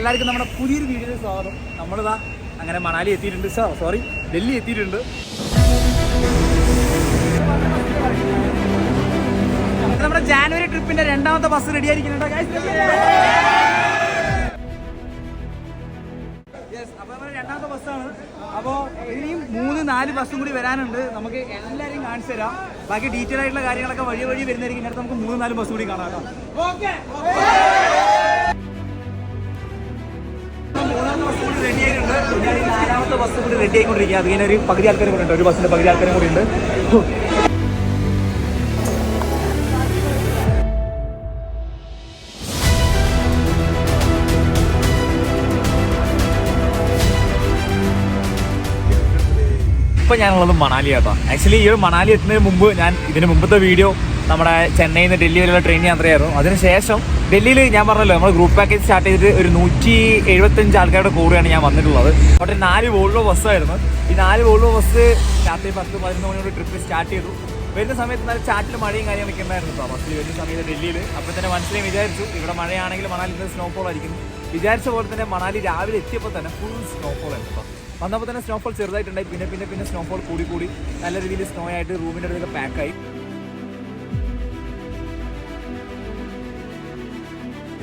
എല്ലാവർക്കും നമ്മുടെ പുതിയൊരു വീഡിയോയിൽ സ്വാഗതം. നമ്മളിതാ അങ്ങനെ മണാലി എത്തിയിട്ടുണ്ട്. സോറി ഡൽഹി എത്തിയിട്ടുണ്ട്. നമ്മുടെ ജാനുവരി ട്രിപ്പിന്റെ രണ്ടാമത്തെ ബസ് റെഡി ആയിരിക്കുന്നുണ്ടോ. യെസ് അപ്പോൾ നമ്മുടെ രണ്ടാമത്തെ ബസ്സാണ് അപ്പോൾ ഇനിയും മൂന്ന് നാല് ബസ്സും കൂടി വരാനുണ്ട്. നമുക്ക് എല്ലാവരെയും കാണിച്ചു തരാം. ബാക്കി ഡീറ്റെയിൽ ആയിട്ടുള്ള കാര്യങ്ങളൊക്കെ വഴി വഴി വരുന്നതായിരിക്കും. നമുക്ക് മൂന്ന് നാല് ബസ് കൂടി കാണാം കേട്ടോ. നാലാമത്തെ ബസ് കൂടി റെഡി ആയിക്കൊണ്ടിരിക്കുക അതിങ്ങനെ ഒരു പകുതി ആൾക്കാരും കൂടി ഉണ്ട്. ഒരു ബസ്സിന്റെ പകുതി ആൾക്കാരും കൂടി ഉണ്ട്. ഇപ്പൊ ഞാനുള്ളത് മണാലി ആട്ടോ. ആക്ച്വലി ഈ ഒരു മണാലി എത്തുന്നതിന് മുമ്പ് ഞാൻ ഇതിന് മുമ്പത്തെ വീഡിയോ നമ്മുടെ ചെന്നൈയിൽ നിന്ന് ഡൽഹി വരെയുള്ള ട്രെയിൻ യാത്രയായിരുന്നു. അതിനുശേഷം ഡൽഹിയിൽ ഞാൻ പറഞ്ഞല്ലോ നമ്മൾ ഗ്രൂപ്പ് പാക്കേജ് സ്റ്റാർട്ട് ചെയ്തിട്ട് ഒരു നൂറ്റി എഴുപത്തഞ്ച് ആൾക്കാരുടെ കൂടെയാണ് ഞാൻ വന്നിട്ടുള്ളത്. അവിടെ നാല് വോൾവോ ബസ്സായിരുന്നു ഈ നാല് വോൾവോ ബസ് രാത്രി പത്ത് പതിനൊന്ന് മണിയോട് ട്രിപ്പ് സ്റ്റാർട്ട് ചെയ്തു. വരുന്ന സമയത്ത് നല്ല ചാറ്റിൽ മഴയും കാര്യങ്ങളൊക്കെ ഉണ്ടായിരുന്നു കേട്ടോ. ബസ്സിൽ വരുന്ന സമയത്ത് ഡൽഹിയിൽ അപ്പോൾ തന്നെ മനസ്സിലായി വിചാരിച്ചു ഇവിടെ മഴയാണെങ്കിൽ മണാലി സ്നോഫോൾ ആയിരിക്കും. വിചാരിച്ച പോലെ തന്നെ മണാലി രാവിലെ എത്തിയപ്പോൾ തന്നെ ഫുൾ സ്നോഫോൾ ആയിരുന്നു കേട്ടോ. വന്നപ്പോൾ തന്നെ സ്നോഫോൾ ചെറുതായിട്ടുണ്ടായി. പിന്നെ പിന്നെ പിന്നെ സ്നോഫോൾ കൂടി കൂടി നല്ല രീതിയിൽ സ്നോ ആയിട്ട് റൂമിന്റെ അടുത്തൊക്കെ പാക്കായി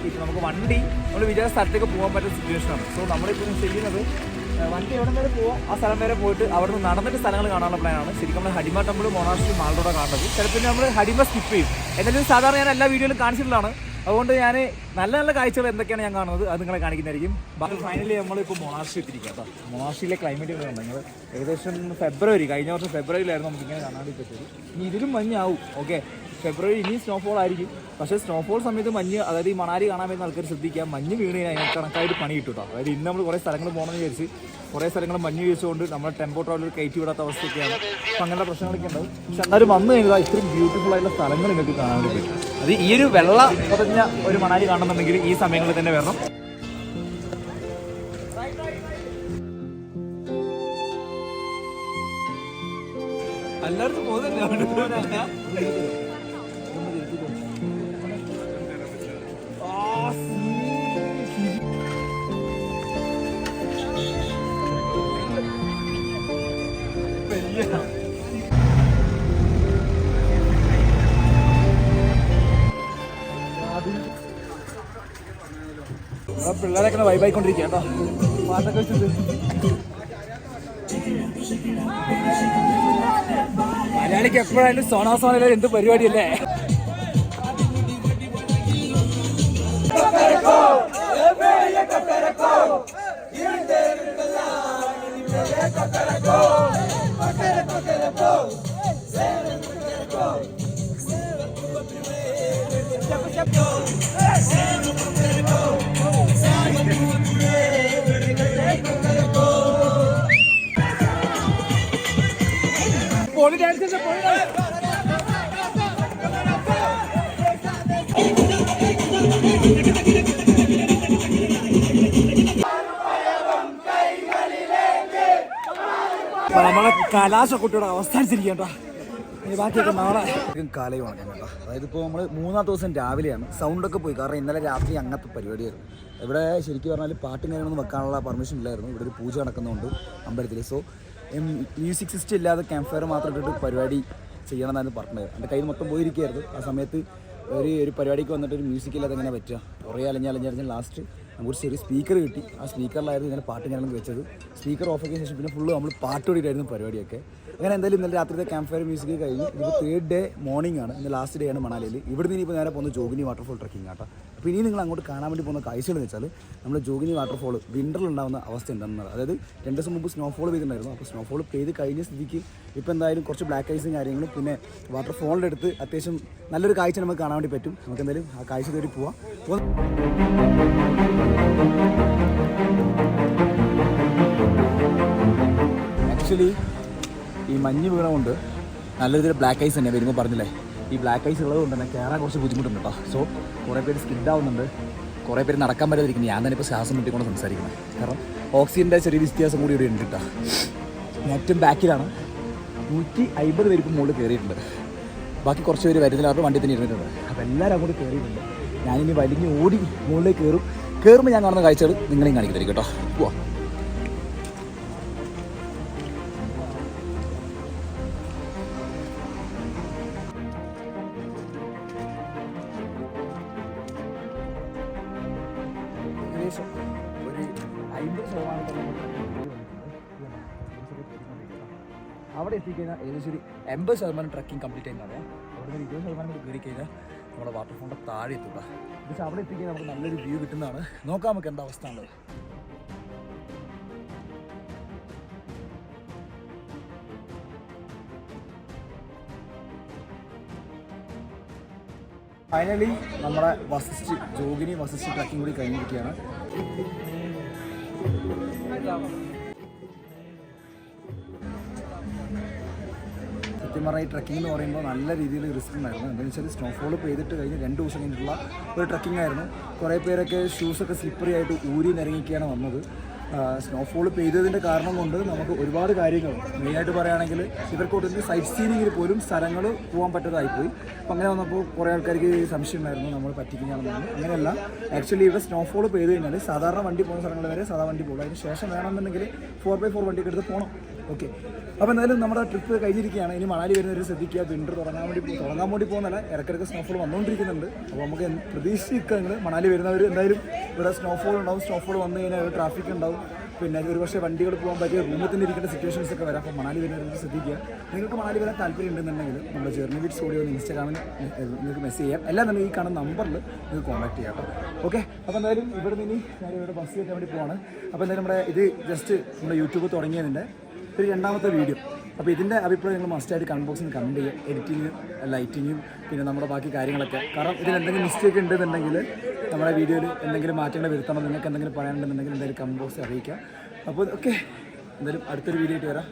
ഇപ്പൊ നമുക്ക് വണ്ടി നമ്മൾ വിചാരിച്ച സ്ഥലത്തേക്ക് പോകാൻ പറ്റുന്ന സിറ്റുവേഷനാണ് സോ നമ്മളിപ്പോൾ ചെയ്യുന്നത് വണ്ടി എവിടെ വരെ പോവാം? ആ സ്ഥലം വരെ പോയിട്ട് അവിടെ നിന്ന് നടന്നിട്ട് സ്ഥലങ്ങൾ കാണാനുള്ള പ്ലാനാണ് ശരിക്കും നമ്മൾ ഹഡിമ ടെമ്പിൾ മൊണാസ്ട്രി മാളിലൂടെ കാണുന്നത്. ചിലപ്പോൾ നമ്മൾ ഹഡിമ സ്കിപ്പ് ചെയ്യും. എന്നാലും സാധാരണ ഞാൻ എല്ലാ വീഡിയോയിലും കാണിച്ചിട്ടുള്ളതാണ്. അതുകൊണ്ട് ഞാൻ നല്ല നല്ല കാഴ്ചകൾ എന്തൊക്കെയാണ് ഞാൻ കാണുന്നത് അത് നിങ്ങളെ കാണിക്കുന്നതായിരിക്കും. ഫൈനലി നമ്മളിപ്പോൾ മൊണാസ്ട്രി എത്തിയിരിക്കുക കേട്ടോ. മൊണാസ്ട്രിയിലെ ക്ലൈമറ്റ് ഇവിടെ ഉണ്ട്? ഏകദേശം ഫെബ്രുവരി കഴിഞ്ഞ വർഷം ഫെബ്രുവരിയിലായിരുന്നു നമുക്ക് ഇങ്ങനെ കാണാൻ പറ്റിയത്. ഇനി ഇതിലും മഞ്ഞാവും ഓക്കെ ഫെബ്രുവരി ഇനിയും സ്നോഫോൾ ആയിരിക്കും. പക്ഷേ സ്നോഫോൾ സമയത്ത് മഞ്ഞ് അതായത് ഈ മണാലി കാണാൻ വരുന്ന ആൾക്കാർ ശ്രദ്ധിക്കുക. മഞ്ഞ് വീണ് കഴിഞ്ഞാൽ കണക്കായിട്ട് പണി കിട്ടും കേട്ടോ അതായത് ഇന്ന് നമ്മൾ കുറേ സ്ഥലങ്ങൾ പോകണമെന്ന് വിചാരിച്ച് കുറേ സ്ഥലങ്ങൾ മഞ്ഞ് വീഴ്ചകൊണ്ട് നമ്മൾ ടെമ്പോ ട്രാവലർ കയറ്റി വിടാത്ത അവസ്ഥയൊക്കെയാണ്. അപ്പം അങ്ങനത്തെ പ്രശ്നങ്ങളൊക്കെ ഉണ്ടാവും. പക്ഷെ എന്നാലും വന്നു കഴിഞ്ഞാൽ ഇത്രയും ബ്യൂട്ടിഫുൾ ആയിട്ടുള്ള സ്ഥലങ്ങൾ നിങ്ങൾക്ക് കാണാൻ പറ്റും. അത് ഈ ഒരു വെള്ള പതഞ്ഞ ഒരു മണാലി കാണണമെന്നുണ്ടെങ്കിൽ ഈ സമയങ്ങളിൽ തന്നെ വരണം. എല്ലായിടത്തും പോകുന്നില്ല പിള്ളേരൊക്കെ വൈബായിക്കൊണ്ടിരിക്കുക കേട്ടോ പാട്ടൊക്കെ വെച്ചിട്ട്. മലയാളിക്ക് എപ്പോഴായാലും സോണാ സോണയിലെ എന്ത് പരിപാടിയല്ലേ? Poli gelsene poli gel. Thank you. നമ്മളെ കലാശ കുട്ടിയുടെ അവസ്ഥ നാളെ. കാലയുമാണ് കേട്ടോ. അതായത് ഇപ്പോൾ നമ്മൾ മൂന്നാം ദിവസം രാവിലെയാണ് സൗണ്ടൊക്കെ പോയി. കാരണം ഇന്നലെ രാത്രി അങ്ങനത്തെ പരിപാടിയായിരുന്നു. ഇവിടെ ശരിക്കും പറഞ്ഞാൽ പാട്ടും കാര്യങ്ങളൊന്നും വെക്കാനുള്ള പെർമിഷൻ ഇല്ലായിരുന്നു. ഇവിടെ ഒരു പൂജ നടക്കുന്നുണ്ട് അമ്പലത്തിൽ സോ മ്യൂസിക് സിസ്റ്റം ഇല്ലാതെ ക്യാമ്പ് ഫയർ മാത്രം ഇട്ടിട്ട് പരിപാടി ചെയ്യണമെന്നായിരുന്നു പറഞ്ഞത്. എന്റെ കയ്യിൽ മൊത്തം പോയിരിക്കുകയായിരുന്നു. ആ സമയത്ത് ഒരു ഒരു പരിപാടിക്ക് വന്നിട്ട് ഒരു മ്യൂസിക് ഇല്ലാതെ എങ്ങനെ പറ്റുക? കുറേ അലഞ്ഞലഞ്ഞലഞ്ഞ് ലാസ്റ്റ് നമുക്കൊരു ചെറിയ സ്പീക്കർ കിട്ടി. ആ സ്പീക്കറിലായിരുന്നു ഇങ്ങനെ പാട്ട് കാര്യങ്ങളും വെച്ചത്. സ്പീക്കർ ഓഫ് ആക്കിയ ശേഷം പിന്നെ ഫുള്ള് നമ്മൾ പാട്ട് ഓടിയിട്ടായിരുന്നു പരിപാടിയൊക്കെ. അങ്ങനെ എന്തായാലും ഇന്നലെ രാത്രിത്തെ ക്യാമ്പ് ഫയർ മ്യൂസിക് കഴിഞ്ഞ് ഇപ്പോൾ തേർഡ് ഡേ മോർണിംഗ് ആണ്. ഇന്ന് ലാസ്റ്റ് ഡേ ആണ് മണാലിയിൽ ഇവിടുന്ന് ഇനിയിപ്പോൾ നേരെ പോകുന്ന ജോഗിനി വാട്ടർഫോൾ ട്രക്കിംഗ് ആട്ടോ. അപ്പോൾ ഇനി നിങ്ങൾ അങ്ങോട്ട് കാണാൻ വേണ്ടി പോകുന്ന കാഴ്ചകൾ എന്ന് വെച്ചാൽ നമ്മൾ ജോഗിനി വാട്ടർഫോൾ വിന്ററിൽ ഉണ്ടാകുന്ന അവസ്ഥ ഉണ്ടെന്ന് അതായത് രണ്ട് ദിവസം മുമ്പ് സ്നോഫോൾ പെയ്തിട്ടുണ്ടായിരുന്നു. അപ്പോൾ സ്നോഫോൾ പെയ്ത് കഴിഞ്ഞ സ്ഥിതിക്ക് ഇപ്പോൾ എന്തായാലും കുറച്ച് ബ്ലാക്ക് ഐസും കാര്യങ്ങളും പിന്നെ വാട്ടർഫോളിന്റെ അടുത്ത് അത്യാവശ്യം നല്ലൊരു കാഴ്ച നമുക്ക് കാണാൻ വേണ്ടി പറ്റും. നമുക്ക് എന്തായാലും ആ കാഴ്ച തേടി പോവാം. ആക്ച്വലി ഈ മഞ്ഞ് വീണുകൊണ്ട് നല്ല രീതിയിൽ ബ്ലാക്ക് ഐസ് തന്നെ വരുമ്പോൾ പറഞ്ഞില്ലേ? ഈ ബ്ലാക്ക് ഐസ് ഉള്ളത് കൊണ്ട് തന്നെ കയറാൻ കുറച്ച് ബുദ്ധിമുട്ടുണ്ട് കേട്ടോ സോ കുറേ പേര് സ്കിഡ് ആവുന്നുണ്ട്. കുറേ പേര് നടക്കാൻ പറ്റാതിരിക്കുന്നു. ഞാൻ തന്നെ ഇപ്പോൾ ശ്വാസം മുട്ടിക്കൊണ്ട് സംസാരിക്കുന്നത് കാരണം ഓക്സിജന്റെ ചെറിയ വ്യത്യാസം കൂടി ഇവിടെ ഉണ്ട് കേട്ടോ ഏറ്റവും ബാക്കിലാണ് നൂറ്റി അമ്പത് പേർക്ക് മുകളിൽ കയറിയിട്ടുണ്ട് ബാക്കി കുറച്ച് പേര് വരുന്നില്ല അവരുടെ വണ്ടി തന്നെ ഇരുന്നിട്ടുണ്ട്. അപ്പോൾ എല്ലാവരും അങ്ങോട്ട് കയറിയിട്ടുണ്ട് ഞാനിനി വലിഞ്ഞ് ഓടി മുകളിലേക്ക് കയറും. കയറുമ്പോൾ ഞാൻ കാണുന്ന കാഴ്ചകൾ നിങ്ങളെയും കാണിക്കുന്നതായിരിക്കും കേട്ടോ. പോവാ. അവിടെ എത്തിക്കഴിഞ്ഞാൽ ഏകദേശം ഒരു എൺപത് ശതമാനം ട്രക്കിംഗ് കംപ്ലീറ്റ് ചെയ്യുന്നതാണ് അവിടെ നിന്ന് ഇരുപത് ശതമാനം കൂടി കയറി കഴിഞ്ഞാൽ നമ്മുടെ വാട്ടർഫോണിന്റെ താഴെ എത്തുക പക്ഷേ അവിടെ എത്തിക്കാൻ നമുക്ക് നല്ലൊരു വ്യൂ കിട്ടുന്നതാണ്. നോക്കാം നമുക്ക് എന്താ അവസ്ഥ ഉള്ളത്. ഫൈനലി നമ്മുടെ വസിസ്റ്റ് ജോഗിനി വസിസ്റ്റ് ട്രക്കിംഗ് കൂടി കഴിഞ്ഞിരിക്കുകയാണ്. സത്യം പറഞ്ഞാൽ ഈ ട്രക്കിംഗ് എന്ന് പറയുമ്പോൾ നല്ല രീതിയിൽ റിസ്ക് ഉണ്ടായിരുന്നു. എന്താണെന്ന് വെച്ചാൽ സ്നോഫോൾ പെയ്തിട്ട് കഴിഞ്ഞ് രണ്ട് ദിവസം കഴിഞ്ഞിട്ടുള്ള ഒരു ട്രക്കിംഗ് ആയിരുന്നു. കുറേ പേരൊക്കെ ഷൂസൊക്കെ സ്ലിപ്പറി ആയിട്ട് ഊരി നിരങ്ങിയൊക്കെയാണ് വന്നത്. സ്നോഫോൾ പെയ്തതിന്റെ കാരണം കൊണ്ട് നമുക്ക് ഒരുപാട് കാര്യങ്ങൾ മെയിനായിട്ട് പറയുകയാണെങ്കിൽ ഇവർക്കോട്ട് സൈറ്റ് സീനിങ്ങിൽ പോലും സ്ഥലങ്ങൾ പോകാൻ പറ്റാതായിപ്പോയി. അപ്പം അങ്ങനെ വന്നപ്പോൾ കുറേ ആൾക്കാർക്ക് സംശയം ഉണ്ടായിരുന്നു നമ്മൾ പറ്റിക്കുകയാണെന്നാണ് അങ്ങനെയല്ല ആക്ച്വലി ഇവിടെ സ്നോഫോൾ പെയ്ത് കഴിഞ്ഞാൽ സാധാരണ വണ്ടി പോകുന്ന സ്ഥലങ്ങൾ വരെ സാധാരണ വണ്ടി പോകും. അതിന് ശേഷം വേണമെന്നുണ്ടെങ്കിൽ ഫോർ ബൈ ഫോർ വണ്ടിയൊക്കെ എടുത്ത് പോകണം ഓക്കെ അപ്പോൾ എന്തായാലും നമ്മുടെ ട്രിപ്പ് കഴിഞ്ഞിരിക്കുകയാണ്. ഇനി മണാലി വരുന്നവർ ശ്രദ്ധിക്കുക. വിന്റർ തുടങ്ങാൻ വേണ്ടി തുടങ്ങാൻ വേണ്ടി പോകുന്നല്ല ഇടയ്ക്കിടയ്ക്ക് സ്നോഫോൾ വന്നുകൊണ്ടിരിക്കുന്നുണ്ട് അപ്പോൾ നമുക്ക് പ്രതീക്ഷിക്കുക നിങ്ങൾ മണാലി വരുന്നവർ എന്തായാലും ഇവിടെ സ്നോഫോൾ ഉണ്ടാവും. സ്നോഫോൾ വന്നു കഴിഞ്ഞാൽ ട്രാഫിക് ഉണ്ടാവും. പിന്നെ ഒരു പക്ഷേ വണ്ടികൾ പോകാൻ പറ്റിയ റൂമിൽ തന്നെ ഇരിക്കേണ്ട സിറ്റുവേഷൻസ് ഒക്കെ വരാം. അപ്പോൾ മണാലി വരുന്നവർ ശ്രദ്ധിക്കുക. നിങ്ങൾക്ക് മണാലി വരാൻ താല്പര്യം ഉണ്ടെന്നുണ്ടെങ്കിൽ നമ്മുടെ ജേർണി വിറ്റ് സ്റ്റുഡിയോ ഇൻസ്റ്റാഗ്രാമിൽ നിങ്ങൾക്ക് മെസ്സേജ് ചെയ്യാം. എല്ലാം തന്നെ ഈ കാണുന്ന നമ്പറിൽ നിങ്ങൾക്ക് കോൺടാക്ട് ചെയ്യാം ഓക്കെ അപ്പോൾ എന്തായാലും ഇവിടെ നിന്ന് ഞാൻ ഇവിടെ ബസ് കയറ്റാൻ വേണ്ടി പോവാണ്. അപ്പോൾ എന്തായാലും നമ്മുടെ ഇത് ജസ്റ്റ് നമ്മുടെ യൂട്യൂബ് തുടങ്ങിയതിന്റെ ഒരു രണ്ടാമത്തെ വീഡിയോ അപ്പോൾ ഇതിന്റെ അഭിപ്രായം നിങ്ങൾ മസ്റ്റായിട്ട് ബോക്സിൽ കമന്റ് ചെയ്യുക. എഡിറ്റിങ്ങും ലൈറ്റിങ്ങും പിന്നെ നമ്മുടെ ബാക്കി കാര്യങ്ങളൊക്കെ. കാരണം ഇതിൽ എന്തെങ്കിലും മിസ്റ്റേക്ക് ഉണ്ടെന്നുണ്ടെങ്കിൽ നമ്മുടെ വീഡിയോയിൽ എന്തെങ്കിലും മാറ്റങ്ങൾ വരുത്തണം നിങ്ങൾക്ക് എന്തെങ്കിലും പറയാനുണ്ടെന്നുണ്ടെങ്കിൽ എന്തായാലും കമന്റ് ബോക്സിൽ അറിയിക്കാം അപ്പോൾ ഓക്കെ എന്തായാലും അടുത്തൊരു വീഡിയോ ആയിട്ട് വരാം.